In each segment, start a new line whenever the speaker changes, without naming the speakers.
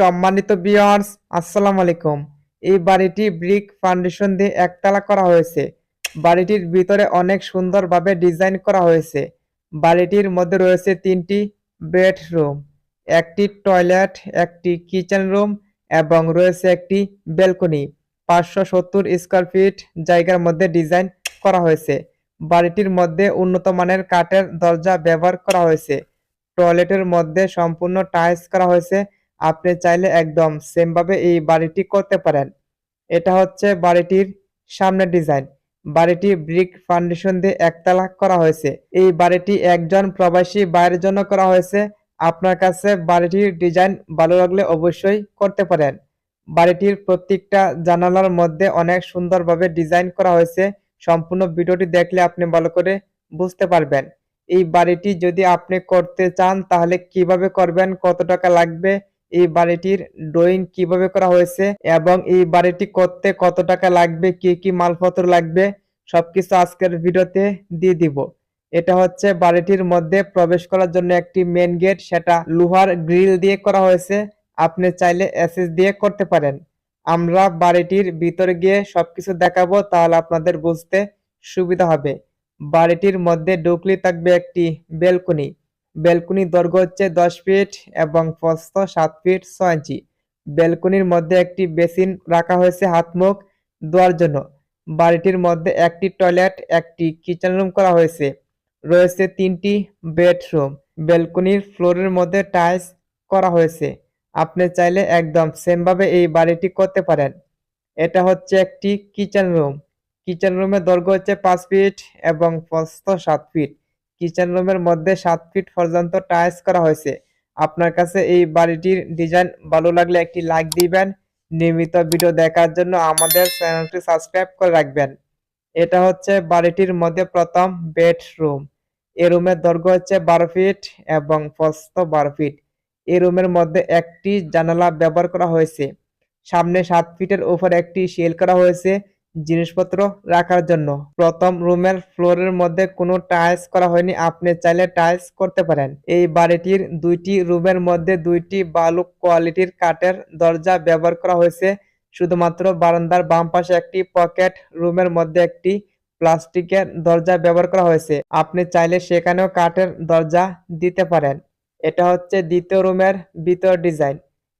সম্মানিত বিয়ার্স আসসালাম আলাইকুম। এই বাড়িটি ব্রিক ফাউন্ডেশন দিয়ে একতলা করা হয়েছে। বাড়িটির ভিতরে অনেক সুন্দরভাবে ডিজাইন করা হয়েছে। বাড়িটির মধ্যে রয়েছে তিনটি বেডরুম একটি টয়লেট একটি কিচেন রুম এবং রয়েছে একটি ব্যালকনি পাঁচশো সত্তর স্কোয়ার ফিট জায়গার মধ্যে ডিজাইন করা হয়েছে। বাড়িটির মধ্যে উন্নত মানের কাঠের দরজা ব্যবহার করা হয়েছে। টয়লেটের মধ্যে সম্পূর্ণ টাইলস করা হয়েছে। আপনি চাইলে একদম সেম ভাবে এই বাড়িটি করতে পারেন। এটা হচ্ছে বাড়িটির সামনের ডিজাইন বাড়িটি ব্রিক ফাউন্ডেশন দিয়ে একতলা করা হয়েছে। এই বাড়িটি একজন প্রবাসী বাইরের জন্য করা হয়েছে। আপনার কাছে বাড়িটির ডিজাইন ভালো লাগলে অবশ্যই করতে পারেন। বাড়িটির প্রত্যেকটা জানালার মধ্যে অনেক সুন্দরভাবে ডিজাইন করা হয়েছে। সম্পূর্ণ ভিডিওটি দেখলে আপনি ভালো করে বুঝতে পারবেন। এই বাড়িটি যদি আপনি করতে চান তাহলে কীভাবে করবেন, কত টাকা লাগবে এই বাড়িটির ড্রয়িং কীভাবে করা হয়েছে এবং এই বাড়িটি করতে কত টাকা লাগবে, কি কি মালপত্র লাগবে, সবকিছু আজকের ভিডিওতে দিয়ে দিব। এটা হচ্ছে বাড়িটির মধ্যে প্রবেশ করার জন্য একটি মেন গেট সেটা লোহার গ্রিল দিয়ে করা হয়েছে। আপনি চাইলে এসএস দিয়ে করতে পারেন। আমরা বাড়িটির ভিতরে গিয়ে সবকিছু দেখাবো, তাহলে আপনাদের বুঝতে সুবিধা হবে। বাড়িটির মধ্যে ঢুকলে থাকবে একটি বেলকনি বেলকনির দৈর্ঘ্য হচ্ছে দশ ফিট এবং প্রস্থ সাত ফিট ছয় ইঞ্চি। বেলকনির মধ্যে একটি বেসিন রাখা হয়েছে হাত মুখ ধোয়ার জন্য। বাড়িটির মধ্যে একটি টয়লেট, একটি কিচেন রুম করা হয়েছে। রয়েছে তিনটি বেডরুম। বেলকনির ফ্লোরের মধ্যে টাইলস করা হয়েছে। আপনি চাইলে একদম সেমভাবে এই বাড়িটি করতে পারেন। এটা হচ্ছে একটি কিচেন রুম। কিচেন রুমের দৈর্ঘ্য হচ্ছে পাঁচ ফিট এবং প্রস্থ সাত ফিট। কিচেন রুমের মধ্যে সাত ফিট পর্যন্ত টাইলস করা হয়েছে। আপনার কাছে এই বাড়িটির ডিজাইন ভালো লাগলে একটি লাইক দিবেন। নিয়মিত ভিডিও দেখার জন্য আমাদের চ্যানেলটি সাবস্ক্রাইব করে রাখবেন। এটা হচ্ছে বাড়িটির মধ্যে প্রথম বেডরুম। এই রুমের দৈর্ঘ্য হচ্ছে বারো ফিট এবং প্রস্থ বারো ফিট। এই রুমের মধ্যে একটি জানালা ব্যবহার করা হয়েছে। সামনে সাত ফিটের উপর একটি শেল করা হয়েছে। জিনিসপত্র রাখার জন্য। প্রথম রুমের ফ্লোরের মধ্যে কোনো টাইলস করা হয়নি, আপনি চাইলে টাইলস করতে পারেন। এই বাড়িটির দুইটি রুমের মধ্যে দুইটি বালু কোয়ালিটির কাঠের দরজা ব্যবহার করা হয়েছে। শুধুমাত্র বারান্দার বাম পাশে একটি পকেট, রুমের মধ্যে একটি প্লাস্টিকের দরজা ব্যবহার করা হয়েছে। আপনি চাইলে সেখানেও কাঠের দরজা দিতে পারেন। এটা হচ্ছে দ্বিতীয় রুমের ভিতর ডিজাইন।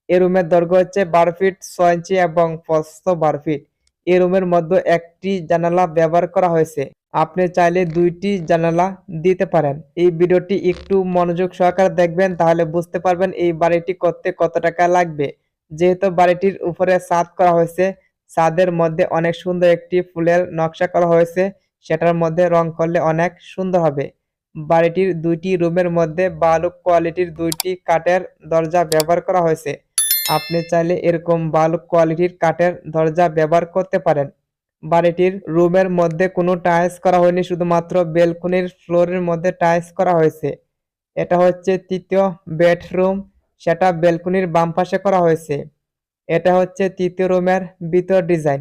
এই রুমের দৈর্ঘ্য হচ্ছে বারো ফিট, ছয় ইঞ্চি এবং প্রস্থ বারো ফিট। এই রুমের মধ্যে একটি জানালা ব্যবহার করা হয়েছে। আপনি চাইলে দুইটি জানালা দিতে পারেন। এই ভিডিওটি একটু মনোযোগ সহকারে দেখবেন, তাহলে বুঝতে পারবেন এই বাড়িটি করতে কত টাকা লাগবে। যেহেতু বাড়িটির উপরে ছাদ করা হয়েছে, ছাদের মধ্যে অনেক সুন্দর একটি ফুলের নকশা করা হয়েছে, সেটার মধ্যে রং করলে অনেক সুন্দর হবে। বাড়িটির দুইটি রুমের মধ্যে ভালো কোয়ালিটির দুইটি কাঠের দরজা ব্যবহার করা হয়েছে। আপনি চাইলে এরকম ভালো কোয়ালিটির কাঠের দরজা ব্যবহার করতে পারেন। বাড়িটির রুমের মধ্যে কোনো টাইলস করা হয়নি, শুধুমাত্র বেলকনির ফ্লোরের মধ্যে টাইলস করা হয়েছে। এটা হচ্ছে তৃতীয় বেডরুম সেটা বেলকনির বাম পাশে করা হয়েছে। এটা হচ্ছে তৃতীয় রুমের ভিতর ডিজাইন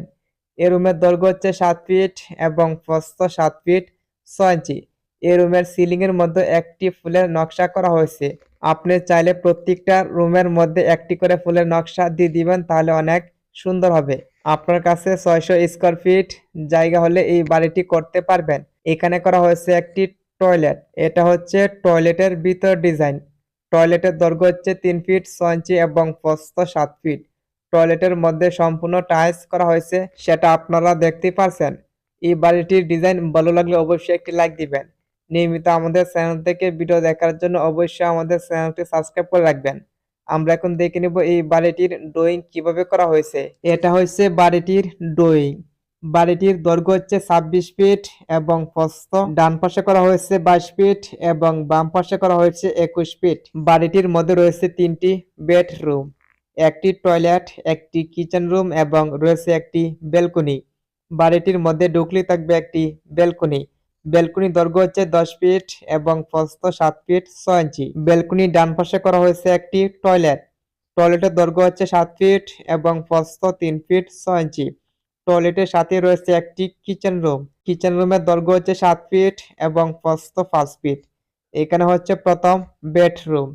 এ রুমের দৈর্ঘ্য হচ্ছে সাত ফিট এবং প্রস্থ সাত ফিট ছয় ইঞ্চি এই রুমের সিলিং এর মধ্যে একটি ফুলের নকশা করা হয়েছে। আপনি চাইলে প্রত্যেকটা রুমের মধ্যে একটি করে ফুলের নকশা দিয়ে দিবেন, তাহলে অনেক সুন্দর হবে। আপনার কাছে ছয়শো স্কোয়ার ফিট জায়গা হলে এই বাড়িটি করতে পারবেন। এখানে করা হয়েছে একটি টয়লেট। এটা হচ্ছে টয়লেটের ভিতর ডিজাইন। টয়লেটের দৈর্ঘ্য হচ্ছে তিন ফিট, ছয় ইঞ্চি এবং প্রস্থ সাত ফিট। টয়লেটের মধ্যে সম্পূর্ণ টাইলস করা হয়েছে, সেটা আপনারা দেখতে পারছেন। এই বাড়িটির ডিজাইন ভালো লাগলে অবশ্যই একটি লাইক দিবেন। নিয়মিত আমাদের চ্যানেল থেকে ভিডিও দেখার জন্য অবশ্যই আমাদের চ্যানেলটি সাবস্ক্রাইব করে রাখবেন। আমরা এখন দেখে নেব এই বাড়িটির ড্রয়িং কীভাবে করা হয়েছে। এটা হচ্ছে বাড়িটির ড্রয়িং। বাড়িটির দৈর্ঘ্য হচ্ছে ছাব্বিশ ফিট এবং প্রস্থ। ডান পাশে করা হয়েছে বাইশ ফিট এবং বাম পাশে করা হয়েছে একুশ ফিট। বাড়িটির মধ্যে রয়েছে তিনটি বেডরুম। একটি টয়লেট, একটি কিচেন রুম এবং রয়েছে একটি বেলকনি বাড়িটির মধ্যে ঢুকলেই থাকবে একটি বেলকনি বেলকনি দৈর্ঘ্য হচ্ছে দশ ফিট এবং প্রস্থ সাত ফিট ছয় ইঞ্চি। বেলকনি ডান পাশে করা হয়েছে একটি টয়লেট। টয়লেটের দৈর্ঘ্য হচ্ছে সাত ফিট এবং প্রস্থ তিন ফিট ছয় ইঞ্চি। টয়লেটের সাথে রয়েছে একটি কিচেন রুম। কিচেন রুমের দৈর্ঘ্য হচ্ছে সাত ফিট এবং প্রস্থ পাঁচ ফিট। এখানে হচ্ছে প্রথম বেডরুম।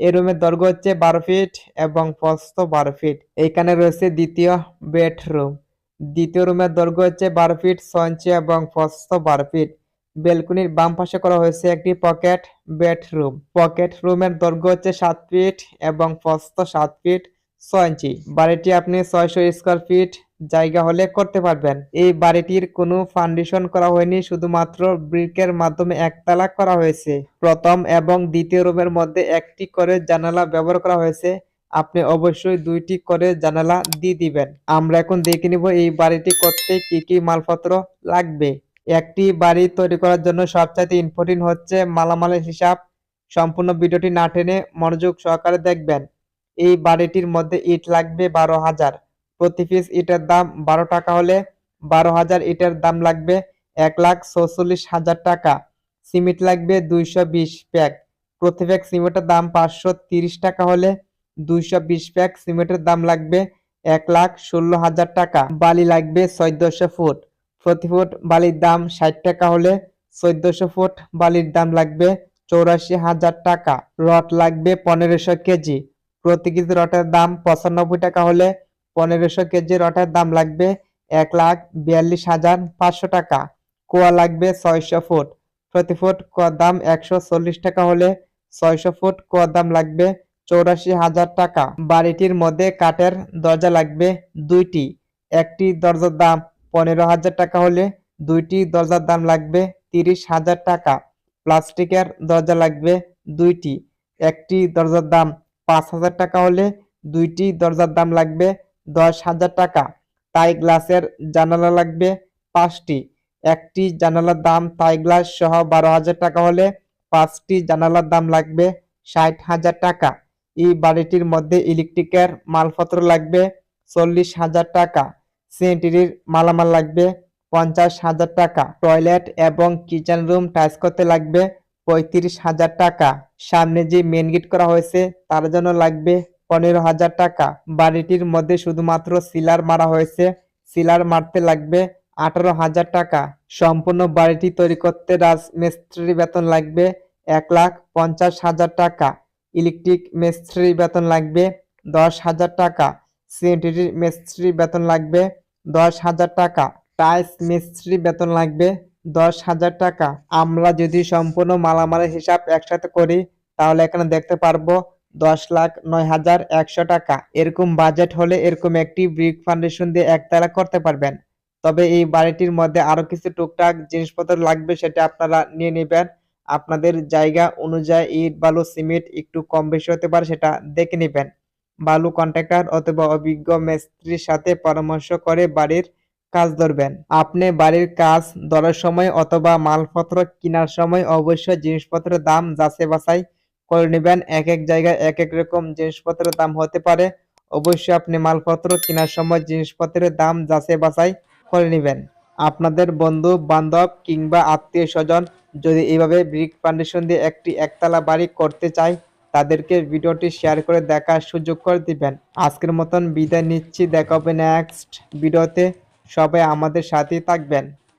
এই রুমের দৈর্ঘ্য হচ্ছে বারো ফিট এবং প্রস্থ বারো ফিট। এইখানে রয়েছে দ্বিতীয় বেডরুম। দ্বিতীয় রুমের দৈর্ঘ্য হচ্ছে বারো ফিট ছয় ইঞ্চি এবং প্রস্থ বারো ফিট। বেলকুনির বাম পাশে করা হয়েছে একটি পকেট বেডরুম। পকেট রুমের দৈর্ঘ্য হচ্ছে সাত ফিট এবং প্রস্থ সাত ফিট ছয় ইঞ্চি। বাড়িটি আপনি ছয়শো স্কোয়ার ফিট জায়গা হলে করতে পারবেন। এই বাড়িটির কোনো ফাউন্ডেশন করা হয়নি, শুধুমাত্র ব্রিকের মাধ্যমে একতলা করা হয়েছে। প্রথম এবং দ্বিতীয় রুমের মধ্যে একটি করে জানালা ব্যবহার করা হয়েছে। আপনি অবশ্যই দুইটি করে জানালা দিয়ে দিবেন। আমরা এখন দেখে নিব এই বাড়িটি করতে কি কি মালপত্র লাগবে। একটি বাড়ি তৈরি করার জন্য সবচাইতে ইম্পর্টেন্ট হচ্ছে মালামালের হিসাব। সম্পূর্ণ ভিডিওটি না টেনে মনোযোগ সহকারে দেখবেন। এই বাড়িটির মধ্যে ইট লাগবে বারো হাজার। প্রতি পিস ইটের দাম বারো টাকা হলে বারো হাজার ইটের দাম লাগবে এক লাখ চৌচল্লিশ হাজার টাকা। সিমেন্ট লাগবে দুইশো বিশ প্যাক। প্রতি প্যাক সিমেন্টের দাম পাঁচশো তিরিশ টাকা হলে দুইশো বিশ প্যাক সিমেন্টের দাম লাগবে এক লাখ ষোলো হাজার টাকা। বালি লাগবে চোদ্দশো ফুট। প্রতি ফুট বালির দাম ষাট টাকা হলে চোদ্দশো ফুট বালির দাম লাগবে চৌরাশি হাজার টাকা। রড লাগবে পনেরোশো কেজি। প্রতি কেজি রটের দাম পঁচানব্বই টাকা হলে পনেরোশো কেজি রটের দাম লাগবে এক লাখ বিয়াল্লিশ হাজার পাঁচশো টাকা। কুয়া লাগবে ছয়শো ফুট। প্রতি ফুট কুয়ার দাম একশো চল্লিশ টাকা হলে ছয়শো ফুট কুয়ার দাম লাগবে চৌরাশি হাজার টাকা। বাড়িটির মধ্যে কাঠের দরজা লাগবে দুইটি। একটি দরজার দাম পনেরো হাজার টাকা হলে দুইটি দরজার দাম লাগবে তিরিশ হাজার টাকা, প্লাস্টিকের দরজা লাগবে দুইটি, একটি দরজার দাম পাঁচ হাজার টাকা হলে দুইটি দরজার দাম লাগবে দশ হাজার টাকা, তাই গ্লাসের জানালা লাগবে পাঁচটি, একটি জানালার দাম তাই গ্লাস সহ বারো হাজার টাকা হলে পাঁচটি জানালার দাম লাগবে ষাট হাজার টাকা, এই বাড়িটির মধ্যে ইলেকট্রিকের মালপত্র লাগবে চল্লিশ হাজার টাকা। সেন্টিরির মালামাল লাগবে, পঞ্চাশ হাজার টাকা। টয়লেট এবং কিচেন রুম টাইস করতে লাগবে, পঁয়ত্রিশ হাজার টাকা। সামনে যে মেন গেট করা হয়েছে, তার জন্য লাগবে পনেরো হাজার টাকা। বাড়িটির মধ্যে শুধুমাত্র সিলার মারা হয়েছে, সিলার মারতে লাগবে আঠারো হাজার টাকা। সম্পূর্ণ বাড়িটি তৈরি করতে রাজমিস্ত্রি বেতন লাগবে এক লাখ পঞ্চাশ হাজার টাকা। ইলেকট্রিক মিস্ত্রি বেতন লাগবে দশ হাজার টাকা। সিএনটির মিস্ত্রি বেতন লাগবে দশ হাজার টাকা। টাইলস মিস্ত্রি বেতন লাগবে। দশ হাজার টাকা। আমরা যদি সম্পূর্ণ মালামালের হিসাব একসাথে করি, তাহলে এখানে দেখতে পারব দশ লাখ নয় হাজার একশো টাকা। এরকম বাজেট হলে এরকম একটি ব্রিক ফাউন্ডেশন দিয়ে একতলা করতে পারবেন। তবে এই বাড়িটির মধ্যে আরও কিছু টুকটাক জিনিসপত্র লাগবে, সেটা আপনারা নিয়ে নেবেন। আপনাদের জায়গা অনুযায়ী ইট, বালু, সিমেন্ট একটু কম বেশি হতে পারে, সেটা দেখে নেবেন। বালু কন্ট্রাক্টর অথবা অভিজ্ঞ মিস্ত্রির সাথে পরামর্শ করে বাড়ির কাজ ধরবেন। আপনি বাড়ির কাজ ধরার সময় অথবা মালপত্র কেনার সময় অবশ্যই জিনিসপত্রের দাম যাচাই বাছাই করে নেবেন। এক এক জায়গায় এক এক রকম জিনিসপত্রের দাম হতে পারে। অবশ্যই আপনি মালপত্র কেনার সময় জিনিসপত্রের দাম যাচাই বাছাই করে নেবেন। আপনাদের বন্ধু, বান্ধব কিংবা আত্মীয় স্বজন যদি এইভাবে ব্রিক ফাউন্ডেশন দিয়ে একটি একতলা বাড়ি করতে চায় তাদেরকে ভিডিওটি শেয়ার করে দেখার সুযোগ করে দিবেন। আজকের মতন বিদায় নিচ্ছি। দেখা হবে নেক্সট ভিডিওতে। সবাই আমাদের সাথেই থাকবেন।